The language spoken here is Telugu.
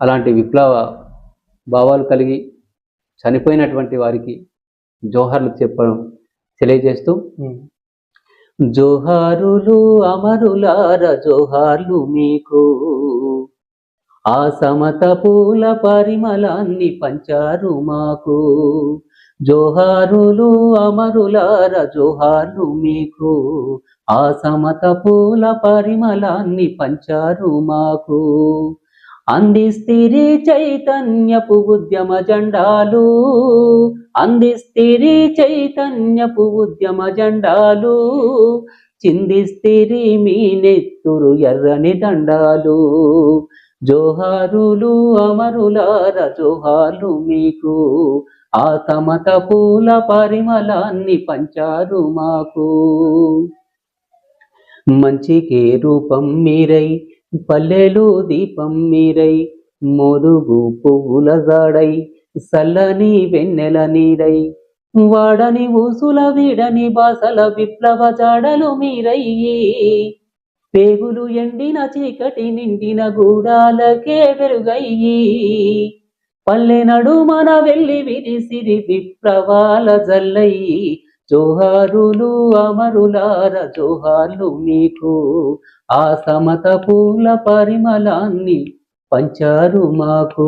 అలాంటి విప్లవ భావాలు కలిగి చనిపోయినటువంటి వారికి జోహార్లు చెప్పడం తెలియజేస్తూ జోహారులు అమరులార జోహార్లు మీకు. ఆ సమత పూల పరిమళాన్ని పంచారు మాకు. జోహారులు అమరులార జోహార్లు మీకు. ఆ సమత పూల పరిమళాన్ని పంచారు మాకు. అందిస్తిరి చైతన్యపు ఉద్యమ జెండాలు. అందిస్తిరి చైతన్యపు ఉద్యమ జెండాలు. చిందిస్తిరి మీ నెత్తురు ఎర్రని దండాలు. జోహారులు అమరులార జోహార్లు మీకు. ఆ తమత పూల పరిమళాన్ని పంచారు మాకు. మంచికే రూపం మీరై పల్లెలు దీపం మీరై మొదుగు పువ్వుల జాడై సల్లని వెన్నెల నీడై వాడని ఊసుల వీడని బాసల విప్లవ జాడలు మీరయ్యి. పేగులు ఎండిన చీకటి నిండిన గూడాలకే వెలుగయ్యి పల్లె నడుమన వెళ్ళి విరిసిరి విప్లవాల జల్లయ్యి. జోహారులు అమరులార జోహార్లు మీకు. ఆ సమత పూల పరిమళాన్ని పంచారు మాకు.